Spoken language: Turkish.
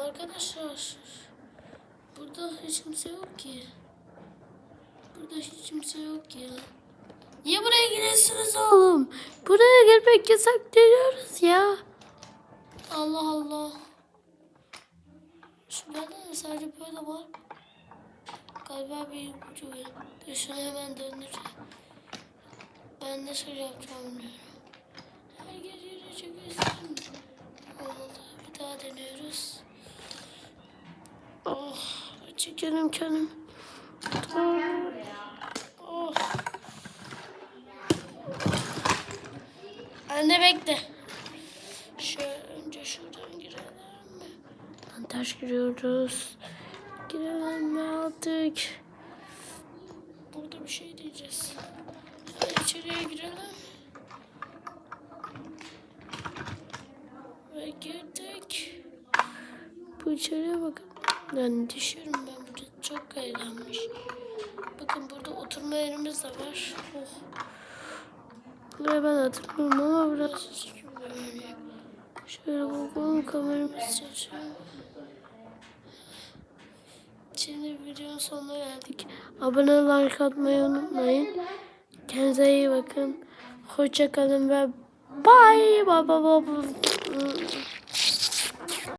Arkadaşlar. Burada hiç kimse yok ki. Burada hiç kimse yok ya. Niye buraya giriyorsunuz oğlum? Buraya gelmek yasak diyoruz ya. Allah Allah. Şurada da sadece böyle var. Galiba bir ipucu var. Şunu hemen döndüreceğim. Ben de şöyle yapacağım. Oh. Çekelim kendim. Oh. Anne bekle. Şöyle önce şuradan girelim? Lan ters giriyoruz. Girelim mi artık? Burada bir şey diyeceğiz. Hadi içeriye girelim. Ve girdik. Bu içeriye bakın. Ben düşüyorum ben burada. Çok eğlenmiş. Bakın burada oturma yerimiz de var. Oh. Buraya ben hatırlıyorum ama gibi böyle. Şöyle bakalım kameramız çalışıyor. Şimdi videonun sonuna geldik. Abone like atmayı unutmayın. Kendinize iyi bakın. Hoşça kalın ve bye bye bye bye.